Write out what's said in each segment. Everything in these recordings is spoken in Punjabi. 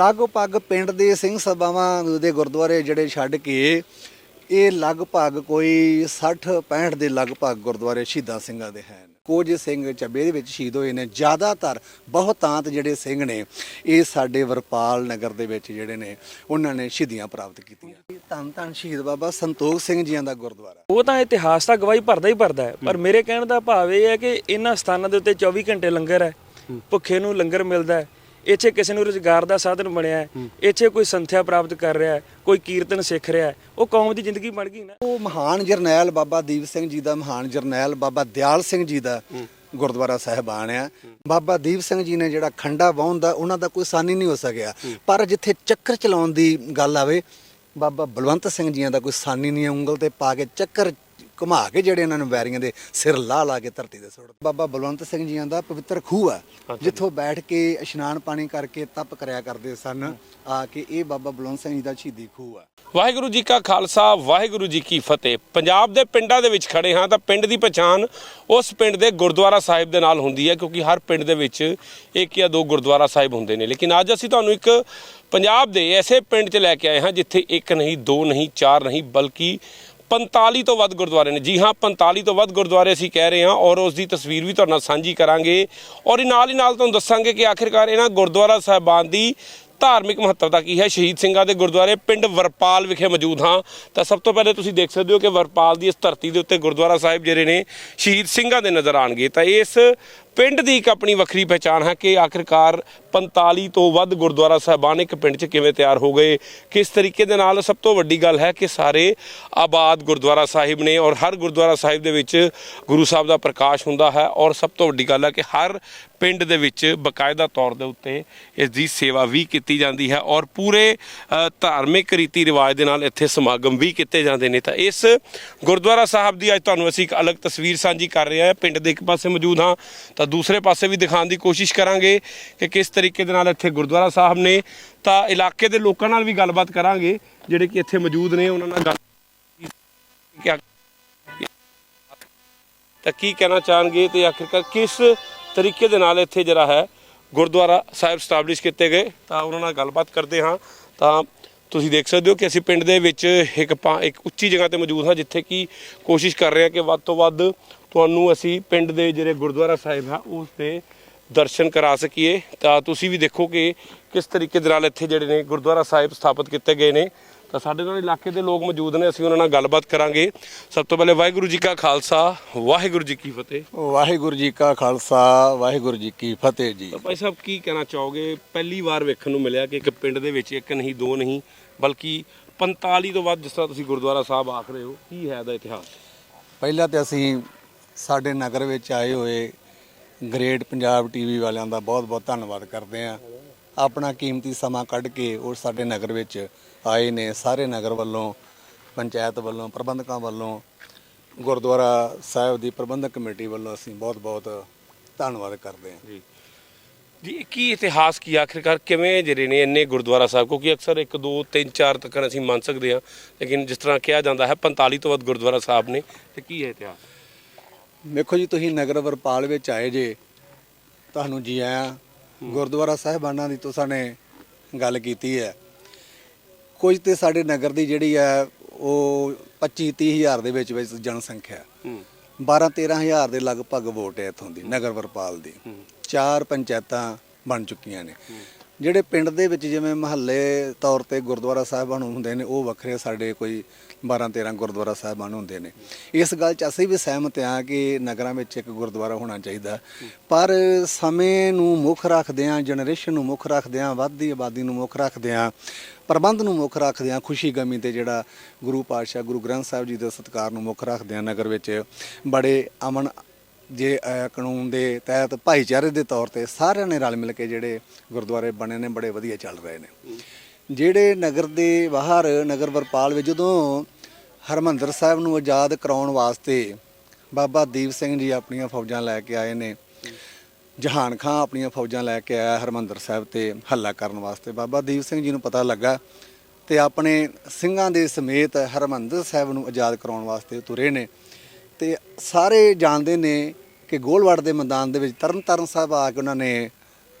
ਲਗਭਗ ਪਿੰਡ ਦੇ ਸਿੰਘ ਸਭਾਵਾਂ ਦੇ ਗੁਰਦੁਆਰੇ ਜਿਹੜੇ ਛੱਡ ਕੇ ਇਹ ਲਗਭਗ ਕੋਈ 60 65 ਦੇ ਲਗਭਗ ਗੁਰਦੁਆਰੇ ਸ਼ਹੀਦਾਂ ਸਿੰਘਾਂ ਦੇ ਹਨ। ਕੁਝ ਸਿੰਘ ਚੱਬੇ ਦੇ ਵਿੱਚ ਸ਼ਹੀਦ ਹੋਏ ਨੇ। ਜ਼ਿਆਦਾਤਰ ਬਹੁਤਾਂਤ ਜਿਹੜੇ ਸਿੰਘ ਨੇ ਇਹ ਸਾਡੇ ਵਰਪਾਲ ਨਗਰ ਦੇ ਵਿੱਚ ਜਿਹੜੇ ਨੇ ਉਹਨਾਂ ਨੇ ਸ਼ਹੀਦੀਆਂ ਪ੍ਰਾਪਤ ਕੀਤੀਆਂ। ਧੰਨ ਧੰਨ ਸ਼ਹੀਦ ਬਾਬਾ ਸੰਤੋਖ ਸਿੰਘ ਜੀਆਂ ਦਾ ਗੁਰਦੁਆਰਾ। ਉਹ ਤਾਂ ਇਤਿਹਾਸ ਤਾਂ ਗਵਾਹੀ ਭਰਦਾ ਹੀ ਭਰਦਾ ਹੈ। ਪਰ ਮੇਰੇ ਕਹਿਣ ਦਾ ਭਾਵ ਇਹ ਹੈ ਕਿ ਇਹਨਾਂ ਸਥਾਨਾਂ ਦੇ ਉੱਤੇ 24 ਘੰਟੇ ਲੰਗਰ ਹੈ। ਭੁੱਖੇ ਨੂੰ ਲੰਗਰ ਮਿਲਦਾ ਹੈ। ਇੱਥੇ ਕਿਸੇ ਨੂੰ ਰੁਜ਼ਗਾਰ ਦਾ ਸਾਧਨ ਬਣਿਆ ਹੈ ਇੱਥੇ ਕੋਈ ਸੰਥਿਆ ਪ੍ਰਾਪਤ ਕਰ ਰਿਹਾ ਹੈ ਕੋਈ ਕੀਰਤਨ ਸਿੱਖ ਰਿਹਾ ਹੈ ਉਹ ਕੌਮ ਦੀ ਜ਼ਿੰਦਗੀ ਬਣ ਗਈ ਨਾ। ਉਹ ਮਹਾਨ ਜਰਨੈਲ ਬਾਬਾ ਦੀਪ ਸਿੰਘ ਜੀ ਦਾ ਮਹਾਨ ਜਰਨੈਲ ਬਾਬਾ ਦਿਆਲ ਸਿੰਘ ਜੀ ਦਾ ਗੁਰਦੁਆਰਾ ਸਾਹਿਬਾਨ ਆ ਬਾਬਾ ਦੀਪ ਸਿੰਘ ਜੀ ਨੇ ਜਿਹੜਾ ਖੰਡਾ ਵਾਹੁਣ ਦਾ ਉਹਨਾਂ ਦਾ ਕੋਈ ਸਾਨੀ ਨਹੀਂ ਹੋ ਸਕਿਆ। ਪਰ ਜਿੱਥੇ ਚੱਕਰ ਚਲਾਉਣ ਦੀ ਗੱਲ ਆਵੇ ਬਾਬਾ ਬਲਵੰਤ ਸਿੰਘ ਜੀਆਂ ਦਾ ਕੋਈ ਸਾਨੀ ਨਹੀਂ ਉਂਗਲ ਤੇ ਪਾ ਕੇ ਚੱਕਰ ਘੁਮਾ ਕੇ ਜਿਹੜੇ ਇਹਨਾਂ ਨੂੰ ਵੈਰੀਆਂ ਦੇ ਸਿਰ ਲਾ ਲਾ ਕੇ ਧਰਤੀ ਤੇ ਸੁੱਟ ਬਾਬਾ ਬਲਵੰਤ ਸਿੰਘ ਜੀਆਂ ਦਾ ਪਵਿੱਤਰ ਖੂਹ ਆ ਜਿੱਥੋਂ ਬੈਠ ਕੇ ਇਸ਼ਨਾਨ ਪਾਣੀ ਕਰਕੇ ਤਪ ਕਰਿਆ ਕਰਦੇ ਸਨ ਆ ਕੇ ਇਹ ਬਾਬਾ ਬਲਵੰਤ ਸਿੰਘ ਜੀ ਦਾ ਸ਼ਹੀਦੀ ਖੂਹ ਆ ਵਾਹਿਗੁਰੂ ਜੀ ਕਾ ਖਾਲਸਾ ਵਾਹਿਗੁਰੂ ਜੀ ਕੀ ਫਤਿਹ। ਪੰਜਾਬ ਦੇ ਪਿੰਡਾਂ ਦੇ ਵਿੱਚ ਖੜੇ ਹਾਂ ਤਾਂ ਪਿੰਡ ਦੀ ਪਛਾਣ ਉਸ ਪਿੰਡ ਦੇ ਗੁਰਦੁਆਰਾ ਸਾਹਿਬ ਦੇ ਨਾਲ ਹੁੰਦੀ ਹੈ ਕਿਉਂਕਿ ਹਰ ਪਿੰਡ ਦੇ ਵਿੱਚ ਇੱਕ ਜਾਂ ਦੋ ਗੁਰਦੁਆਰਾ ਸਾਹਿਬ ਹੁੰਦੇ ਨੇ। ਲੇਕਿਨ ਅੱਜ ਅਸੀਂ ਤੁਹਾਨੂੰ ਇੱਕ ਪੰਜਾਬ ਦੇ ਐਸੇ ਪਿੰਡ 'ਚ ਲੈ ਕੇ ਆਏ ਹਾਂ ਜਿੱਥੇ ਇੱਕ ਨਹੀਂ ਦੋ ਨਹੀਂ ਚਾਰ ਨਹੀਂ ਬਲਕਿ 45 ਤੋਂ ਵੱਧ ਗੁਰਦੁਆਰੇ ਨੇ। ਜੀ ਹਾਂ 45 ਤੋਂ ਵੱਧ ਗੁਰਦੁਆਰੇ ਅਸੀਂ ਕਹਿ ਰਹੇ ਹਾਂ ਔਰ ਉਸ ਦੀ ਤਸਵੀਰ ਵੀ ਤੁਹਾਡੇ ਨਾਲ ਸਾਂਝੀ ਕਰਾਂਗੇ ਔਰ ਇਹ ਨਾਲ ਹੀ ਨਾਲ ਤੁਹਾਨੂੰ ਦੱਸਾਂਗੇ ਕਿ ਆਖਿਰਕਾਰ ਇਹਨਾਂ ਗੁਰਦੁਆਰਾ ਸਾਹਿਬਾਨ ਦੀ ਧਾਰਮਿਕ ਮਹੱਤਵਤਾ ਕੀ ਹੈ। ਸ਼ਹੀਦ ਸਿੰਘਾਂ ਦੇ ਗੁਰਦੁਆਰੇ ਪਿੰਡ ਵਰਪਾਲ ਵਿਖੇ ਮੌਜੂਦ ਹਾਂ। ਤਾਂ ਸਭ ਤੋਂ ਪਹਿਲੇ ਤੁਸੀਂ ਦੇਖ ਸਕਦੇ ਹੋ ਕਿ ਵਰਪਾਲ ਦੀ ਇਸ ਧਰਤੀ ਦੇ ਉੱਤੇ ਗੁਰਦੁਆਰਾ ਸਾਹਿਬ ਜਿਹੜੇ ਨੇ ਸ਼ਹੀਦ ਸਿੰਘਾਂ ਦੇ ਨਜ਼ਰ ਆਣਗੇ ਤਾਂ ਇਸ ਪਿੰਡ ਦੀ ਇੱਕ ਆਪਣੀ ਵੱਖਰੀ ਪਹਿਚਾਣ ਹੈ ਕਿ ਆਖਿਰਕਾਰ 45 ਤੋਂ ਵੱਧ ਗੁਰਦੁਆਰਾ ਸਾਹਿਬਾਨ ਇੱਕ ਪਿੰਡ 'ਚ ਕਿਵੇਂ ਤਿਆਰ ਹੋ ਗਏ, ਕਿਸ ਤਰੀਕੇ ਦੇ ਨਾਲ ਸਭ ਤੋਂ ਵੱਡੀ ਗੱਲ ਹੈ ਕਿ ਸਾਰੇ ਆਬਾਦ ਗੁਰਦੁਆਰਾ ਸਾਹਿਬ ਨੇ ਔਰ ਹਰ ਗੁਰਦੁਆਰਾ ਸਾਹਿਬ ਦੇ ਵਿੱਚ ਗੁਰੂ ਸਾਹਿਬ ਦਾ ਪ੍ਰਕਾਸ਼ ਹੁੰਦਾ ਹੈ ਔਰ ਸਭ ਤੋਂ ਵੱਡੀ ਗੱਲ ਹੈ ਕਿ ਹਰ ਪਿੰਡ ਦੇ ਵਿੱਚ ਬਕਾਇਦਾ ਤੌਰ ਦੇ ਉੱਤੇ ਇਸ ਦੀ ਸੇਵਾ ਵੀ ਕੀਤੀ ਜਾਂਦੀ ਹੈ ਔਰ ਪੂਰੇ ਧਾਰਮਿਕ ਰੀਤੀ ਰਿਵਾਜ ਦੇ ਨਾਲ ਇੱਥੇ ਸਮਾਗਮ ਵੀ ਕੀਤੇ ਜਾਂਦੇ ਨੇ। ਤਾਂ ਇਸ ਗੁਰਦੁਆਰਾ ਸਾਹਿਬ ਦੀ ਅੱਜ ਤੁਹਾਨੂੰ ਅਸੀਂ ਇੱਕ ਅਲੱਗ ਤਸਵੀਰ ਸਾਂਝੀ ਕਰ ਰਹੇ ਹਾਂ। ਪਿੰਡ ਦੇ ਇੱਕ ਪਾਸੇ ਮੌਜੂਦ ਹਾਂ ਤਾਂ ਦੂਸਰੇ ਪਾਸੇ ਵੀ ਦਿਖਾਉਣ ਦੀ ਕੋਸ਼ਿਸ਼ ਕਰਾਂਗੇ ਕਿ ਕਿਸ ਤਰੀਕੇ ਦੇ ਨਾਲ ਇੱਥੇ ਗੁਰਦੁਆਰਾ ਸਾਹਿਬ ਨੇ ਤਾਂ ਇਲਾਕੇ ਦੇ ਲੋਕਾਂ ਨਾਲ ਵੀ ਗੱਲਬਾਤ ਕਰਾਂਗੇ, ਜਿਹੜੇ ਕਿ ਇੱਥੇ ਮੌਜੂਦ ਨੇ, ਉਹਨਾਂ ਨਾਲ ਗੱਲ ਤਾਂ ਕੀ ਕਹਿਣਾ ਚਾਹਣਗੇ ਤੇ ਆਖਿਰਕਾਰ ਕਿਸ ਤਰੀਕੇ ਦੇ ਨਾਲ ਇੱਥੇ ਜਿਹੜਾ ਹੈ ਗੁਰਦੁਆਰਾ ਸਾਹਿਬ ਸਟੈਬਲਿਸ਼ ਕੀਤੇ ਗਏ? ਤਾਂ ਉਹਨਾਂ ਨਾਲ ਗੱਲਬਾਤ ਕਰਦੇ ਹਾਂ। ਤਾਂ ਤੁਸੀਂ ਦੇਖ ਸਕਦੇ ਹੋ ਕਿ ਅਸੀਂ ਪਿੰਡ ਦੇ ਵਿੱਚ ਇੱਕ ਪਾ- ਇੱਕ ਉੱਚੀ ਜਗ੍ਹਾ ਤੇ ਮੌਜੂਦ ਹਾਂ, ਜਿੱਥੇ ਕਿ ਕੋਸ਼ਿਸ਼ ਕਰ ਰਹੇ ਹਾਂ ਕਿ ਵੱਧ ਤੋਂ ਵੱਧ ਤੁਹਾਨੂੰ ਅਸੀਂ ਪਿੰਡ ਦੇ ਜਿਹੜੇ ਗੁਰਦੁਆਰਾ ਸਾਹਿਬ ਆ ਉਸ ਦੇ ਦਰਸ਼ਨ ਕਰਾ ਸਕੀਏ। ਤਾਂ ਤੁਸੀਂ ਵੀ ਦੇਖੋ ਕਿ ਕਿਸ ਤਰੀਕੇ ਦੇ ਨਾਲ ਇੱਥੇ ਜਿਹੜੇ ਨੇ ਗੁਰਦੁਆਰਾ ਸਾਹਿਬ ਸਥਾਪਿਤ ਕੀਤੇ ਗਏ ਨੇ। ਤਾਂ ਸਾਡੇ ਨਾਲ ਇਲਾਕੇ ਦੇ ਲੋਕ ਮੌਜੂਦ ਨੇ ਅਸੀਂ ਉਹਨਾਂ ਨਾਲ ਗੱਲਬਾਤ ਕਰਾਂਗੇ। ਸਭ ਤੋਂ ਪਹਿਲੇ ਵਾਹਿਗੁਰੂ ਜੀ ਕਾ ਖਾਲਸਾ ਵਾਹਿਗੁਰੂ ਜੀ ਕੀ ਫਤਿਹ। ਵਾਹਿਗੁਰੂ ਜੀ ਕਾ ਖਾਲਸਾ ਵਾਹਿਗੁਰੂ ਜੀ ਕੀ ਫਤਿਹ ਜੀ। ਤਾਂ ਭਾਈ ਸਾਹਿਬ ਕੀ ਕਹਿਣਾ ਚਾਹੋਗੇ? ਪਹਿਲੀ ਵਾਰ ਵੇਖਣ ਨੂੰ ਮਿਲਿਆ ਕਿ ਇੱਕ ਪਿੰਡ ਦੇ ਵਿੱਚ ਇੱਕ ਨਹੀਂ ਦੋ ਨਹੀਂ ਬਲਕਿ 45 ਤੋਂ ਵੱਧ ਜਿਸ ਤਰ੍ਹਾਂ ਤੁਸੀਂ ਗੁਰਦੁਆਰਾ ਸਾਹਿਬ ਆਖ ਰਹੇ ਹੋ ਕੀ ਹੈ ਇਹਦਾ ਇਤਿਹਾਸ? ਪਹਿਲਾਂ ਤੇ ਅਸੀਂ ਸਾਡੇ ਨਗਰ ਵਿੱਚ ਆਏ ਹੋਏ ਗ੍ਰੇਟ ਪੰਜਾਬ ਟੀਵੀ ਵਾਲਿਆਂ ਦਾ ਬਹੁਤ-ਬਹੁਤ ਧੰਨਵਾਦ ਕਰਦੇ ਹਾਂ। ਆਪਣਾ ਕੀਮਤੀ ਸਮਾਂ ਕੱਢ ਕੇ ਉਹ ਸਾਡੇ ਨਗਰ ਵਿੱਚ ਆਏ ਨੇ। ਸਾਰੇ ਨਗਰ ਵੱਲੋਂ, ਪੰਚਾਇਤ ਵੱਲੋਂ, ਪ੍ਰਬੰਧਕਾਂ ਵੱਲੋਂ, ਗੁਰਦੁਆਰਾ ਸਾਹਿਬ ਦੀ ਪ੍ਰਬੰਧਕ ਕਮੇਟੀ ਵੱਲੋਂ ਅਸੀਂ ਬਹੁਤ-ਬਹੁਤ ਧੰਨਵਾਦ ਕਰਦੇ ਹਾਂ। ਜੀ। ਜੀ, ਕੀ ਇਤਿਹਾਸ, ਕੀ ਆਖਿਰਕਾਰ, ਕਿਵੇਂ ਜਿਹੜੇ ਨੇ ਇੰਨੇ ਗੁਰਦੁਆਰਾ ਸਾਹਿਬ? ਕਿਉਂਕਿ ਅਕਸਰ 1 2 3 4 ਤੱਕ ਅਸੀਂ ਮੰਨ ਸਕਦੇ ਹਾਂ। ਲੇਕਿਨ ਜਿਸ ਤਰ੍ਹਾਂ ਕਿਹਾ ਜਾਂਦਾ ਹੈ 45 ਤੋਂ ਵੱਧ ਗੁਰਦੁਆਰਾ ਸਾਹਿਬ ਨੇ। ਤੇ ਕੀ ਹੈ ਇਤਿਹਾਸ? ਵੇਖੋ ਜੀ ਤੁਸੀਂ ਨਗਰ ਵਰਪਾਲ ਵਿੱਚ ਆਏ ਜੇ ਤੁਹਾਨੂੰ ਜੀ ਆਇਆਂ ਗੁਰਦੁਆਰਾ ਸਾਹਿਬਾਨਾਂ ਦੀ ਤੁਸੀਂ ਨੇ ਗੱਲ ਕੀਤੀ ਹੈ। ਕੁਝ ਤੇ ਸਾਡੇ ਨਗਰ ਦੀ ਜਿਹੜੀ ਹੈ ਉਹ 25 30 ਹਜ਼ਾਰ ਦੇ ਵਿੱਚ ਵਿੱਚ ਜਨਸੰਖਿਆ। ਹੂੰ। 12 13 ਹਜ਼ਾਰ ਦੇ ਲਗਭਗ ਵੋਟ ਹੈ ਇਥੋਂ ਦੀ ਨਗਰ ਵਰਪਾਲ ਦੀ। ਚਾਰ ਪੰਚਾਇਤਾਂ ਬਣ ਚੁੱਕੀਆਂ ਨੇ। ਜਿਹੜੇ ਪਿੰਡ ਦੇ ਵਿੱਚ ਜਿਵੇਂ ਮਹੱਲੇ ਤੌਰ ਤੇ ਗੁਰਦੁਆਰਾ ਸਾਹਿਬਾਨ ਹੁੰਦੇ ਨੇ, ਉਹ ਵੱਖਰੇ ਸਾਡੇ ਕੋਈ 12 13 ਗੁਰਦੁਆਰਾ ਸਾਹਿਬਾਨ ਹੁੰਦੇ ਨੇ। ਇਸ ਗੱਲ 'ਚ ਅਸੀਂ ਵੀ ਸਹਿਮਤ ਹਾਂ ਕਿ ਨਗਰਾਂ ਵਿੱਚ ਇੱਕ ਗੁਰਦੁਆਰਾ ਹੋਣਾ ਚਾਹੀਦਾ। ਪਰ ਸਮੇਂ ਨੂੰ ਮੁੱਖ ਰੱਖਦਿਆਂ ਜਨਰੇਸ਼ਨ ਨੂੰ ਮੁੱਖ ਰੱਖਦਿਆਂ ਵੱਧਦੀ ਆਬਾਦੀ ਨੂੰ ਮੁੱਖ ਰੱਖਦਿਆਂ ਪ੍ਰਬੰਧ ਨੂੰ ਮੁੱਖ ਰੱਖਦਿਆਂ ਖੁਸ਼ੀ ਗਮੀ ਤੇ ਜਿਹੜਾ ਗੁਰੂ ਪਾਤਸ਼ਾਹ ਗੁਰੂ ਗ੍ਰੰਥ ਸਾਹਿਬ ਜੀ ਦੇ ਸਤਿਕਾਰ ਨੂੰ ਮੁੱਖ ਰੱਖਦਿਆਂ ਨਗਰ ਵਿੱਚ ਬੜੇ ਅਮਨ ਜੇ ਕਾਨੂੰਨ ਦੇ ਤਹਿਤ ਭਾਈਚਾਰੇ ਦੇ ਤੌਰ ਤੇ ਸਾਰਿਆਂ ਨੇ ਰਲ ਮਿਲ ਕੇ ਜਿਹੜੇ ਗੁਰਦੁਆਰੇ ਬਣੇ ਨੇ, ਬੜੇ ਵਧੀਆ ਚੱਲ ਰਹੇ ਨੇ। ਜਿਹੜੇ ਨਗਰ ਦੇ ਬਾਹਰ, ਨਗਰ ਵਰਪਾਲ ਵਿੱਚ ਜਦੋਂ ਹਰਮੰਦਰ ਸਾਹਿਬ ਨੂੰ ਆਜ਼ਾਦ ਕਰਾਉਣ ਵਾਸਤੇ ਬਾਬਾ ਦੀਪ ਸਿੰਘ ਜੀ ਆਪਣੀਆਂ ਫੌਜਾਂ ਲੈ ਕੇ ਆਏ ਨੇ, ਜਹਾਨ ਖਾਂ ਆਪਣੀਆਂ ਫੌਜਾਂ ਲੈ ਕੇ ਆਇਆ ਹਰਮੰਦਰ ਸਾਹਿਬ ਤੇ ਹੱਲਾ ਕਰਨ ਵਾਸਤੇ, ਬਾਬਾ ਦੀਪ ਸਿੰਘ ਜੀ ਨੂੰ ਪਤਾ ਲੱਗਾ ਤੇ ਆਪਣੇ ਸਿੰਘਾਂ ਦੇ ਸਮੇਤ ਹਰਮੰਦਰ ਸਾਹਿਬ ਨੂੰ ਆਜ਼ਾਦ ਕਰਾਉਣ ਵਾਸਤੇ ਤੁਰੇ ਨੇ। ਤੇ ਸਾਰੇ ਜਾਣਦੇ ਨੇ ਕਿ ਗੋਲਵਾੜ ਦੇ ਮੈਦਾਨ ਦੇ ਵਿੱਚ ਤਰਨ ਤਾਰਨ ਸਾਹਿਬ ਆ ਕੇ ਉਹਨਾਂ ਨੇ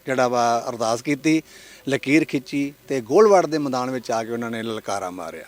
ਜਿਹੜਾ ਵਾ ਅਰਦਾਸ ਕੀਤੀ, ਲਕੀਰ ਖਿੱਚੀ ਤੇ ਗੋਲਵਾੜ ਦੇ ਮੈਦਾਨ ਵਿੱਚ ਆ ਕੇ ਉਹਨਾਂ ਨੇ ਲਲਕਾਰਾ ਮਾਰਿਆ।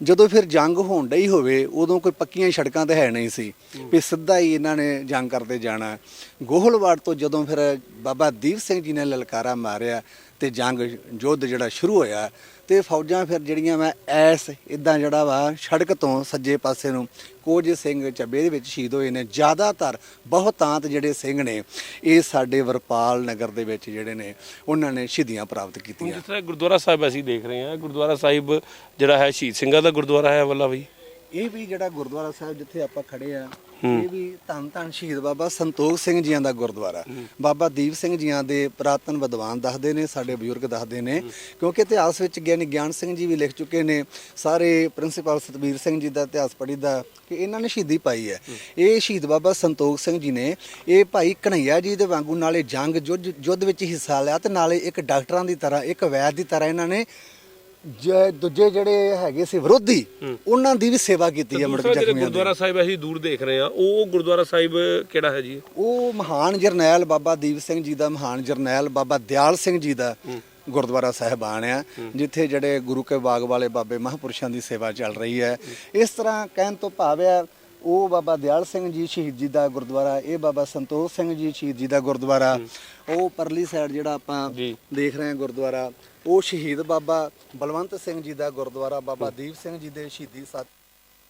ਜਦੋਂ ਫਿਰ ਜੰਗ ਹੋਣ ਡਈ ਹੋਵੇ, ਉਦੋਂ ਕੋਈ ਪੱਕੀਆਂ ਸੜਕਾਂ ਤੇ ਹੈ ਨਹੀਂ ਸੀ ਵੀ ਸਿੱਧਾ ਹੀ ਇਹਨਾਂ ਨੇ ਜੰਗ ਕਰਦੇ ਜਾਣਾ। ਗੋਹਲਵਾੜ ਤੋਂ ਜਦੋਂ ਫਿਰ ਬਾਬਾ ਦੀਪ ਸਿੰਘ ਜੀ ਨੇ ਲਲਕਾਰਾ ਮਾਰਿਆ ਤੇ ਜੰਗ ਯੁੱਧ ਜਿਹੜਾ ਸ਼ੁਰੂ ਹੋਇਆ ਤੇ ਫੌਜਾਂ ਫਿਰ ਜਿਹੜੀਆਂ ਮੈਂ ਐਸ ਇਦਾਂ ਜਿਹੜਾ ਵਾ ਸੜਕ ਤੋਂ ਸੱਜੇ ਪਾਸੇ ਨੂੰ ਕੁਝ ਸਿੰਘ ਚੱਬੇ ਦੇ ਵਿੱਚ ਸ਼ਹੀਦ ਹੋਏ ਨੇ, ਜ਼ਿਆਦਾਤਰ ਬਹੁਤਾਂਤ ਜਿਹੜੇ ਸਿੰਘ ਨੇ, ਇਹ ਸਾਡੇ ਵਰਪਾਲ ਨਗਰ ਦੇ ਵਿੱਚ ਜਿਹੜੇ ਨੇ, ਉਹਨਾਂ ਨੇ ਸ਼ਹੀਦੀਆਂ ਪ੍ਰਾਪਤ ਕੀਤੀਆਂ। ਜਿਸ ਤਰ੍ਹਾਂ ਗੁਰਦੁਆਰਾ ਸਾਹਿਬ ਅਸੀਂ ਦੇਖ ਰਹੇ ਹਾਂ, ਗੁਰਦੁਆਰਾ ਸਾਹਿਬ ਜਿਹੜਾ ਹੈ ਸ਼ਹੀਦ ਸਿੰਘਾਂ ਦਾ ਗੁਰਦੁਆਰਾ ਹੈ ਵੱਲਾ ਬਈ। ਇਹ ਵੀ ਜਿਹੜਾ ਗੁਰਦੁਆਰਾ ਸਾਹਿਬ ਜਿੱਥੇ ਆਪਾਂ ਖੜੇ ਆ ਇਹ ਵੀ ਧੰਨ ਧੰਨ ਸ਼ਹੀਦ ਬਾਬਾ ਸੰਤੋਖ ਸਿੰਘ ਜੀਆਂ ਦਾ ਗੁਰਦੁਆਰਾ। ਬਾਬਾ ਦੀਪ ਸਿੰਘ ਜੀਆਂ ਦੇ ਪ੍ਰਾਤਨ ਵਿਦਵਾਨ ਦੱਸਦੇ ਨੇ ਸਾਡੇ ਬਜ਼ੁਰਗ ਦੱਸਦੇ ਨੇ ਕਿਉਂਕਿ ਇਤਿਹਾਸ ਵਿੱਚ ਗਿਆਨੀ ਗਿਆਨ ਸਿੰਘ ਜੀ ਵੀ ਲਿਖ ਚੁੱਕੇ ਨੇ ਸਾਰੇ ਪ੍ਰਿੰਸੀਪਲ ਸਤਬੀਰ ਸਿੰਘ ਜੀ ਦਾ ਇਤਿਹਾਸ ਪੜ੍ਹੀਦਾ ਕਿ ਇਹਨਾਂ ਨੇ ਸ਼ਹੀਦੀ ਪਾਈ ਹੈ। ਇਹ ਸ਼ਹੀਦ ਬਾਬਾ ਸੰਤੋਖ ਸਿੰਘ ਜੀ ਨੇ ਇਹ ਭਾਈ ਕਨਈਆ ਜੀ ਦੇ ਵਾਂਗੂ ਨਾਲੇ ਜੰਗ ਯੁੱਧ ਵਿੱਚ ਹਿੱਸਾ ਲਿਆ ਤੇ ਨਾਲੇ ਇੱਕ ਡਾਕਟਰਾਂ ਦੀ ਤਰ੍ਹਾਂ ਇੱਕ ਵੈਦ ਦੀ ਤਰ੍ਹਾਂ ਇਹਨਾਂ ਨੇ ਜ- ਦੂਜੇ ਜਿਹੜੇ ਹੈਗੇ ਸੀ ਵਿਰੋਧੀ ਉਹਨਾਂ ਦੀ ਵੀ ਸੇਵਾ ਕੀਤੀ ਹੈ ਮੁੜ ਕੇ ਦੂਸਰਾ ਜਿਹੜੇ ਜ਼ਖਮੀਆਂ ਦੀ। ਗੁਰਦੁਆਰਾ ਸਾਹਿਬ ਅਸੀਂ ਦੂਰ ਦੇਖ ਰਹੇ ਹਾਂ ਉਹ ਗੁਰਦੁਆਰਾ ਸਾਹਿਬ ਕਿਹੜਾ ਹੈ ਜੀ? ਉਹ ਮਹਾਨ ਜਰਨੈਲ ਬਾਬਾ ਦੀਪ ਸਿੰਘ ਜੀ ਦਾ ਮਹਾਨ ਜਰਨੈਲ ਬਾਬਾ ਦਿਆਲ ਸਿੰਘ ਜੀ ਦਾ ਗੁਰਦੁਆਰਾ ਸਾਹਿਬਾਨ ਆ। ਜਿੱਥੇ ਜਿਹੜੇ ਗੁਰੂ ਕੇ ਬਾਗ ਵਾਲੇ ਬਾਬੇ ਮਹਾਂਪੁਰਸ਼ਾਂ ਦੀ ਸੇਵਾ ਚੱਲ ਰਹੀ ਹੈ। ਇਸ ਤਰ੍ਹਾਂ ਕਹਿਣ ਤੋਂ ਭਾਵ ਹੈ ਉਹ ਬਾਬਾ ਦਿਆਲ ਸਿੰਘ ਜੀ ਸ਼ਹੀਦ ਜੀ ਦਾ ਗੁਰਦੁਆਰਾ ਇਹ ਬਾਬਾ ਸੰਤੋਖ ਸਿੰਘ ਜੀ ਸ਼ਹੀਦ ਜੀ ਦਾ ਗੁਰਦੁਆਰਾ। ਉਹ ਪਰਲੀ ਸਾਈਡ ਜਿਹੜਾ ਆਪਾਂ। ਦੇਖ ਰਹੇ ਹਾਂ ਗੁਰਦੁਆਰਾ ਉਹ ਸ਼ਹੀਦ ਬਾਬਾ ਬਲਵੰਤ ਸਿੰਘ ਜੀ ਦਾ ਗੁਰਦੁਆਰਾ ਬਾਬਾ ਦੀਪ ਸਿੰਘ ਜੀ ਦੇ ਸ਼ਹੀਦੀ ਸਾਥ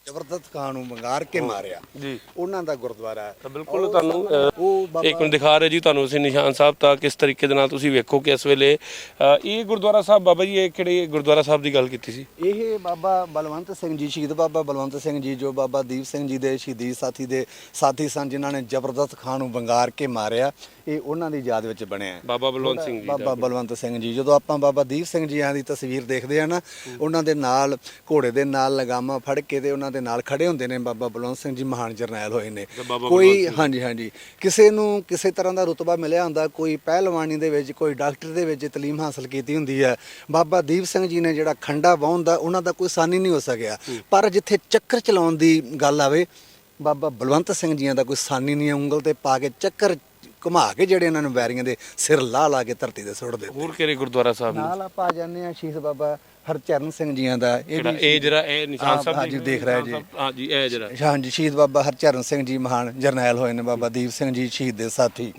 ਜ਼ਬਰਦਸਤ ਖਾਨ ਨੂੰ ਮੰਗਾਰ ਕੇ ਮਾਰਿਆ। ਜੀ। ਉਹਨਾਂ ਦਾ ਗੁਰਦੁਆਰਾ ਹੈ। ਤਾਂ ਬਿਲਕੁਲ ਤੁਹਾਨੂੰ ਉਹ ਬਾਬਾ ਇੱਕ ਮਿੰਟ ਦਿਖਾ ਰਹੇ ਜੀ ਤੁਹਾਨੂੰ ਅਸੀਂ ਨਿਸ਼ਾਨ ਸਾਹਿਬ ਤਾਂ ਕਿਸ ਤਰੀਕੇ ਦੇ ਨਾਲ ਤੁਸੀਂ ਵੇਖੋ ਕਿ ਇਸ ਵੇਲੇ ਅ, ਇਹ ਗੁਰਦੁਆਰਾ ਸਾਹਿਬ ਬਾਬਾ ਜੀ ਇਹ ਕਿਹੜੇ ਗੁਰਦੁਆਰਾ ਸਾਹਿਬ ਦੀ ਗੱਲ ਕੀਤੀ ਸੀ? ਇਹ ਬਾਬਾ ਬਲਵੰਤ ਸਿੰਘ ਜੀ ਸ਼ਹੀਦ ਬਾਬਾ ਬਲਵੰਤ ਸਿੰਘ ਜੀ ਜੋ ਬਾਬਾ ਦੀਪ ਸਿੰਘ ਜੀ ਦੇ ਸ਼ਹੀਦੀ ਸਾਥੀ ਦੇ ਸਾਥੀ ਸਨ ਜਿਨ੍ਹਾਂ ਨੇ ਜ਼ਬਰਦਸਤ ਖਾਨ ਨੂੰ ਵੰਗਾਰ ਕੇ ਮਾਰਿਆ। ਇਹ ਉਹਨਾਂ ਦੀ ਯਾਦ ਵਿੱਚ ਬਣਿਆ ਹੈ। ਬਾਬਾ ਬਲਵੰਤ ਸਿੰਘ ਜੀ ਬਾਬਾ ਬਲਵੰਤ ਸਿੰਘ ਜੀ ਜਦੋਂ ਆਪਾਂ ਬਾਬਾ ਦੀਪ ਸਿੰਘ ਜੀ ਦੀ ਤਸਵੀਰ ਦੇਖਦੇ ਆ ਨਾ ਉਹਨਾਂ ਦੇ ਨਾਲ ਘੋੜੇ ਦੇ ਨਾਲ ਲਗਾਮਾਂ ਫੜ ਕੇ ਤੇ ਉਹਨਾਂ ਦੇ ਨਾਲ ਖੜੇ ਹੁੰਦੇ ਨੇ ਬਾਬਾ ਬਲਵੰਤ ਸਿੰਘ ਜੀ ਮਹਾਨ ਜਰਨੈਲ ਹੋਏ ਨੇ। ਕੋਈ ਹਾਂਜੀ ਹਾਂਜੀ। ਕਿਸੇ ਨੂੰ ਕਿਸੇ ਤਰ੍ਹਾਂ ਦਾ ਰੁਤਬਾ ਮਿਲਿਆ ਹੁੰਦਾ ਕੋਈ ਪਹਿਲਵਾਨੀ ਦੇ ਵਿੱਚ ਕੋਈ ਡਾਕਟਰ ਦੇ ਵਿੱਚ ਤਾਲੀਮ ਹਾਸਲ ਕੀਤੀ ਹੁੰਦੀ ਹੈ ਬਾਬਾ ਦੀਪ ਸਿੰਘ ਜੀ ਨੇ ਜਿਹੜਾ ਖੰਡਾ ਵਾਹੁਣ ਦਾ ਉਹਨਾਂ ਦਾ ਕੋਈ ਸਾਨੀ ਨਹੀਂ ਹੋ ਸਕਿਆ। ਪਰ ਜਿੱਥੇ ਚੱਕਰ ਚਲਾਉਣ ਦੀ ਗੱਲ ਆਵੇ ਬਾਬਾ ਬਲਵੰਤ ਸਿੰਘ ਜੀਆਂ ਦਾ ਕੋਈ ਸਾਨੀ ਨਹੀਂ ਉਂਗਲ ਤੇ ਪਾ ਕੇ ਚੱਕਰ ਘੁਮਾ ਕੇ ਜਿਹੜੇ ਇਹਨਾਂ ਨੂੰ ਵੈਰੀਆਂ ਦੇ ਸਿਰ ਲਾ ਲਾ ਕੇ ਧਰਤੀ ਤੇ ਸੁੱਟ ਦਿੱਤੇ ਹੋਰ ਕਿਹੜੇ ਗੁਰਦੁਆਰਾ ਸਾਹਿਬ ਨਾਲ ਆਪਾਂ ਜਾਂਦੇ ਆ ਸ਼ਹੀਦ ਬਾਬਾ ਹਰਚਰਨ ਸਿੰਘ ਜੀਆਂ ਦਾ ਇਹ ਵੀ ਇਹ ਜਿਹੜਾ ਇਹ ਨਿਸ਼ਾਨ ਹਾਂ, ਸਾਹਿਬ ਹਾਂਜੀ, ਦੇਖ ਰਹੇ ਜੀ। ਹਾਂਜੀ ਇਹ ਜਿਹੜਾ। ਹਾਂਜੀ ਸ਼ਹੀਦ ਬਾਬਾ ਹਰਚਰਨ ਸਿੰਘ ਜੀ ਮਹਾਨ ਜਰਨੈਲ ਹੋਏ ਨੇ ਬਾਬਾ ਦੀਪ ਸਿੰਘ ਜੀ ਸ਼ਹੀਦ ਦੇ ਸਾਥੀ।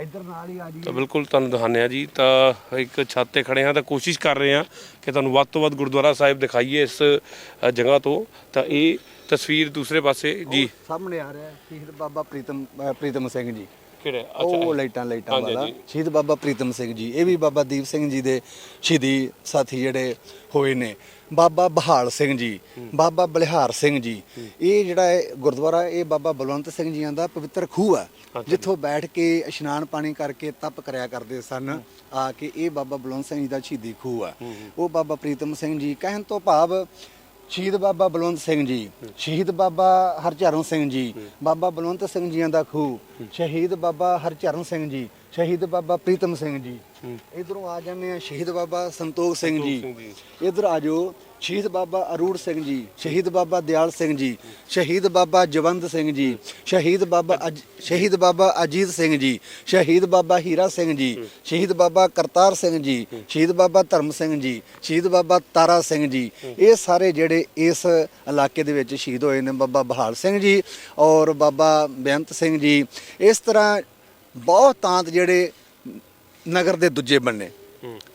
ਇੱਧਰ ਨਾਲ ਹੀ ਆ ਜੀ। ਤਾਂ ਬਿਲਕੁਲ ਤੁਹਾਨੂੰ ਦਿਖਾਉਂਦੇ ਆ ਜੀ ਤਾਂ ਇੱਕ ਛੱਤ ਤੇ ਖੜੇ ਹਾਂ ਤਾਂ ਕੋਸ਼ਿਸ਼ ਕਰ ਰਹੇ ਹਾਂ ਕਿ ਤੁਹਾਨੂੰ ਵੱਧ ਤੋਂ ਵੱਧ ਗੁਰਦੁਆਰਾ ਸਾਹਿਬ ਦਿਖਾਈਏ ਇਸ ਅ, ਜਗ੍ਹਾ ਤੋਂ। ਤਾਂ ਇਹ ਤਸਵੀਰ ਦੂਸਰੇ ਪਾਸੇ ਜੀ। ਸਾਹਮਣੇ ਆ ਰਿਹਾ ਹੈ ਸ਼ਹੀਦ ਬਾਬਾ ਪ੍ਰੀਤਮ ਪ੍ਰੀਤਮ ਸਿੰਘ ਜੀ। ਕਿਹੜੇ? ਉਹ ਲਾਈਟਾਂ ਲਾਈਟਾਂ ਹਾਂਜੀ, ਵਾਲਾ। ਹਾਂਜੀ। ਸ਼ਹੀਦ ਬਾਬਾ ਪ੍ਰੀਤਮ ਸਿੰਘ ਜੀ। ਇਹ ਵੀ ਬਾਬਾ ਦੀਪ ਸਿੰਘ ਜੀ ਦੇ ਸ਼ਹੀਦੀ ਸਾਥੀ ਜਿਹੜੇ ਹੋਏ ਨੇ। ਬਾਬਾ ਬਹਾਲ ਸਿੰਘ ਜੀ ਬਾਬਾ ਬਲਿਹਾਰ ਸਿੰਘ ਜੀ। ਇਹ ਜਿਹੜਾ ਹੈ ਗੁਰਦੁਆਰਾ ਇਹ ਬਾਬਾ ਬਲਵੰਤ ਸਿੰਘ ਜੀਆਂ ਦਾ ਪਵਿੱਤਰ ਖੂਹ ਆ। ਜਿੱਥੋਂ ਬੈਠ ਕੇ ਇਸ਼ਨਾਨ ਪਾਣੀ ਕਰਕੇ ਤਪ ਕਰਿਆ ਕਰਦੇ ਸਨ। ਆ ਕੇ ਇਹ ਬਾਬਾ ਬਲਵੰਤ ਸਿੰਘ ਜੀ ਦਾ ਸ਼ਹੀਦੀ ਖੂਹ ਆ। ਉਹ ਬਾਬਾ ਪ੍ਰੀਤਮ ਸਿੰਘ ਜੀ ਕਹਿਣ ਤੋਂ ਭਾਵ ਸ਼ਹੀਦ ਬਾਬਾ ਬਲਵੰਤ ਸਿੰਘ ਜੀ ਸ਼ਹੀਦ ਬਾਬਾ ਹਰਚਰਨ ਸਿੰਘ ਜੀ ਬਾਬਾ ਬਲਵੰਤ ਸਿੰਘ ਜੀਆਂ ਦਾ ਖੂਹ ਸ਼ਹੀਦ ਬਾਬਾ ਹਰਚਰਨ ਸਿੰਘ ਜੀ ਸ਼ਹੀਦ ਬਾਬਾ ਪ੍ਰੀਤਮ ਸਿੰਘ ਜੀ ਇਧਰੋਂ ਆ ਜਾਂਦੇ ਆ ਸ਼ਹੀਦ ਬਾਬਾ ਸੰਤੋਖ ਸਿੰਘ ਜੀ। ਇਧਰ ਆ ਜਾਓ ਸ਼ਹੀਦ ਬਾਬਾ ਅਰੂੜ ਸਿੰਘ ਜੀ ਸ਼ਹੀਦ ਬਾਬਾ ਦਿਆਲ ਸਿੰਘ ਜੀ ਸ਼ਹੀਦ ਬਾਬਾ ਜਵੰਦ ਸਿੰਘ ਜੀ ਸ਼ਹੀਦ ਬਾਬਾ ਅਜ- ਸ਼ਹੀਦ ਬਾਬਾ ਅਜੀਤ ਸਿੰਘ ਜੀ ਸ਼ਹੀਦ ਬਾਬਾ ਹੀਰਾ ਸਿੰਘ ਜੀ ਸ਼ਹੀਦ ਬਾਬਾ ਕਰਤਾਰ ਸਿੰਘ ਜੀ ਸ਼ਹੀਦ ਬਾਬਾ ਧਰਮ ਸਿੰਘ ਜੀ ਸ਼ਹੀਦ ਬਾਬਾ ਤਾਰਾ ਸਿੰਘ ਜੀ ਇਹ ਸਾਰੇ ਜਿਹੜੇ ਇਸ ਇਲਾਕੇ ਦੇ ਵਿੱਚ ਸ਼ਹੀਦ ਹੋਏ ਨੇ ਬਾਬਾ ਬਹਾਲ ਸਿੰਘ ਜੀ ਔਰ ਬਾਬਾ ਬੇਅੰਤ ਸਿੰਘ ਜੀ ਇਸ ਤਰ੍ਹਾਂ ਬਹੁਤ ਤਾਂਤ ਜਿਹੜੇ ਨਗਰ ਦੇ ਦੂਜੇ ਬੰਨੇ।